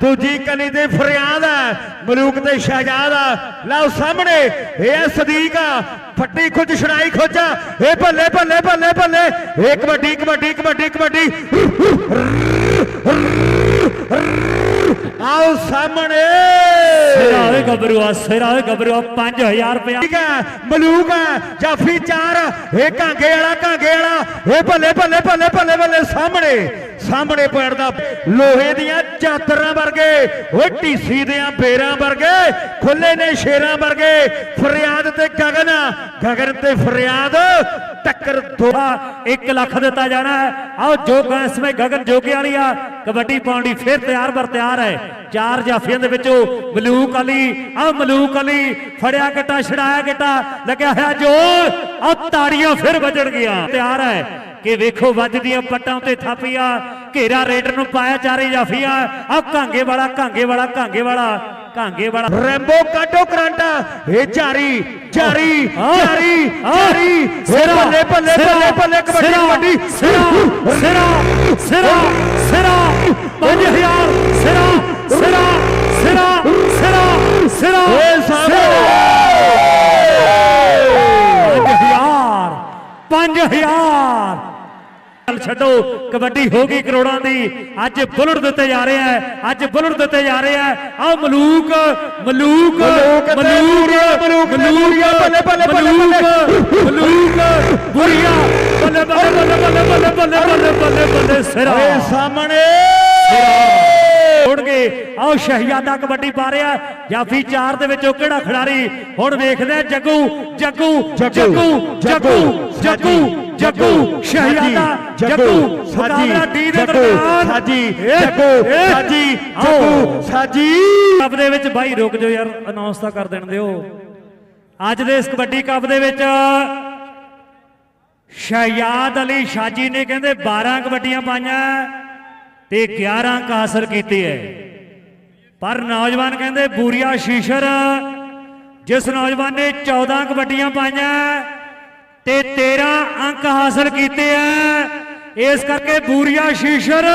ਦੂਜੀ ਕਨੀ ਤੇ ਫਰਿਆਦ ਹੈ ਮਲੂਕ ਤੇ ਸ਼ਹਿਜ਼ਾਦ ਆ। ਲਓ ਸਾਹਮਣੇ, ਇਹ ਹੈ ਸਦੀਕ ਆ, ਫੱਟੀ ਖੁੱਜ, ਛੜਾਈ ਖੋਜਾ ਇਹ ਭੱਲੇ ਭੱਲੇ ਭੱਲੇ ਭੱਲੇ। ਇਹ ਕਬੱਡੀ ਕਬੱਡੀ ਕਬੱਡੀ ਕਬੱਡੀ ਆਓ ਸਾਹਮਣੇ ਸਿਰਾ ਓਏ ਗੱਭਰੂ ਆ ਸਿਰਾ ਓਏ ਗੱਭਰੂ ਆ 5000 ਰੁਪਇਆ ਠੀਕ ਹੈ ਮਲੂਕ ਹੈ ਜਾਫੀ ਚਾਰ ਇਹ ਕਾਂਗੇ ਵਾਲਾ ਕਾਂਗੇ ਵਾਲਾ ਇਹ ਬੱਲੇ ਬੱਲੇ ਬੱਲੇ ਬੱਲੇ ਬੱਲੇ ਸਾਹਮਣੇ ਸਾਹਮਣੇ ਪੈੜਦਾ ਲੋਹੇ ਦੀਆਂ ਚਾਦਰਾਂ ਵਰਗੇ ਓਏ ਢੀਸੀ ਦੀਆਂ ਬੇਰਾਂ ਵਰਗੇ ਖੁੱਲੇ ਨੇ ਸ਼ੇਰਾਂ ਵਰਗੇ ਫਰਿਆਦ ਤੇ ਗਗਨ ਗਗਨ ਤੇ ਫਰਿਆਦ ਟੱਕਰ ਦੋ 1 ਲੱਖ ਦਿੱਤਾ ਜਾਣਾ ਹੈ ਆਓ ਜੋਗ ਇਸ ਵਿੱਚ ਗਗਨ ਜੋਗੇ ਵਾਲੀ ਆ ਕਬੱਡੀ ਪਾਉਣ ਦੀ ਫਿਰ ਤਿਆਰ ਬਰ ਤਿਆਰ ਹੈ। ਚਾਰ ਜਾਫੀਆਂ ਦੇ ਵਿੱਚੋਂ ਮਲੂਕ ਅਲੀ ਆ ਮਲੂਕ ਅਲੀ ਫੜਿਆ ਗੱਟਾ ਛੜਾਇਆ ਗੱਟਾ ਲੱਗਿਆ ਹੋਇਆ ਜੋਰ ਆ ਤਾੜੀਆਂ ਫਿਰ ਵੱਜਣਗੀਆਂ ਤਿਆਰ ਹੈ ਕਿ ਵੇਖੋ ਵੱਜਦੀਆਂ ਪੱਟਾਂ ਤੇ ਥਾਪੀਆਂ ਘੇਰਾ ਰੇਡਰ ਨੂੰ ਪਾਇਆ ਚਾਰੇ ਜਾਫੀਆਂ ਆ ਕਾਂਗੇ ਵਾਲਾ ਕਾਂਗੇ ਵਾਲਾ ਕਾਂਗੇ ਵਾਲਾ ਕਾਂਗੇ ਵਾਲਾ। ਰੈਂਬੋ ਕਾਟੋ ਕਰੰਟਾ। ਇਹ ਜਾਰੀ ਜਾਰੀ ਜਾਰੀ ਜਾਰੀ। ਸਿਰਾ, ਬੱਲੇ ਬੱਲੇ ਸਿਰਾ, ਬੱਲੇ ਬੱਲੇ ਕਬੱਡੀ ਕਬੱਡੀ ਸਿਰਾ ਸਿਰਾ ਸਿਰਾ। 5000 5000 ਚੱਲ ਛੱਡੋ ਕਬੱਡੀ ਹੋ ਗਈ ਕਰੋੜਾਂ ਦੀ ਅੱਜ ਬੁਲਟ ਦਿੱਤੇ ਜਾ ਰਹੇ ਆ ਅੱਜ ਬੁਲਟ ਦਿੱਤੇ ਜਾ ਰਹੇ ਆ ਆ ਮਲੂਕ ਮਲੂਕ ਮਲੂਕ ਮਲੂਕ ਬੱਲੇ, ਬੱਲੇ, ਬੱਲੇ, ਮਲੂਕ ਬੁਰੀਆ ਬੱਲੇ ਬੱਲੇ ਬੱਲੇ ਬੱਲੇ ਬੱਲੇ ਬੱਲੇ ਬੱਲੇ ਬੱਲੇ ਸਿਰਾ ਓਏ ਸਾਹਮਣੇ ਆਓ ਸ਼ਹਿਜ਼ਾਦਾ ਕਬੱਡੀ ਪਾ ਰਿਹਾ ਜਾਫੀ 4 ਦੇ ਵਿੱਚੋਂ ਕਿਹੜਾ ਖਿਡਾਰੀ? ਹੁਣ ਵੇਖਦੇ ਜੱਗੂ ਜੱਗੂ ਜੱਗੂ, ਜੱਗੂ ਜੱਗੂ ਜੱਗੂ ਸ਼ਹਿਜ਼ਾਦਾ ਜੱਗੂ ਸਾਜੀ ਜੱਗੂ ਸਾਜੀ ਜੱਗੂ ਸਾਜੀ। ਜੱਗੂ ਸਾਜੀ। ਕੱਪ ਦੇ ਵਿੱਚ ਬਾਈ ਰੁਕ ਜਾਓ ਯਾਰ ਅਨਾਉਂਸ ਤਾਂ ਕਰ ਦੇਣ ਦਿਓ। ਅੱਜ ਦੇ ਇਸ ਕਬੱਡੀ ਕੱਪ ਦੇ ਵਿੱਚ ਸ਼ਹਿਜ਼ਾਦ ਅਲੀ ਸ਼ਾਜੀ ਨੇ ਕਹਿੰਦੇ 12 ਕਬੱਡੀਆਂ ਪਾਈਆਂ ਤੇ 11 ਅੰਕ ਹਾਸਲ ਕੀਤੇ ਹੈ। ਪਰ ਨੌਜਵਾਨ ਕਹਿੰਦੇ ਬੂਰੀਆ ਸ਼ੀਸ਼ਰ, ਜਿਸ ਨੌਜਵਾਨ ਨੇ 14 ਕਬੱਡੀਆਂ ਪਾਈਆਂ ਤੇ 13 ਅੰਕ ਹਾਸਲ ਕੀਤੇ ਆ, ਇਸ ਕਰਕੇ ਬੂਰੀਆ ਸ਼ੀਸ਼ਰ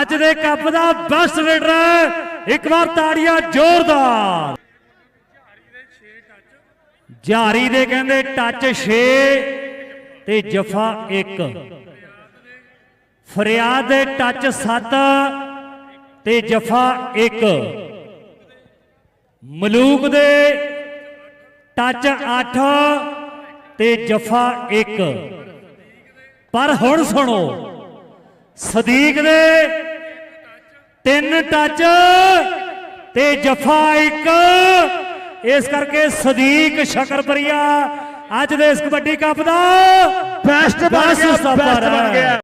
ਅੱਜ ਦੇ ਕੱਪ ਦਾ ਬੈਸਟ ਰੇਡਰ ਹੈ। ਇੱਕ ਵਾਰ ਤਾੜੀਆਂ ਜ਼ੋਰਦਾਰ। ਜਾਰੀ ਦੇ ਕਹਿੰਦੇ ਟੱਚ 6 ਤੇ ਜਫਾ 1 ਫਰਿਆਦ ਦੇ ਟੱਚ 7 ਤੇ ਜਫਾ 1 ਮਲੂਕ ਦੇ ਟੱਚ 8 ਤੇ ਜਫਾ 1 ਪਰ ਹੁਣ ਸੁਣੋ ਸਦੀਕ ਦੇ ਤਿੰਨ ਟੱਚ ਤੇ ਜਫਾ 1 ਇਸ ਕਰਕੇ ਸਦੀਕ ਸ਼ਕਰਪਰੀਆ ਅੱਜ ਦੇ ਇਸ ਕਬੱਡੀ ਕੱਪ ਦਾ ਬੈਸਟ ਬਣ ਗਿਆ ਬੈਸਟ ਬਣ। ਗਿਆ।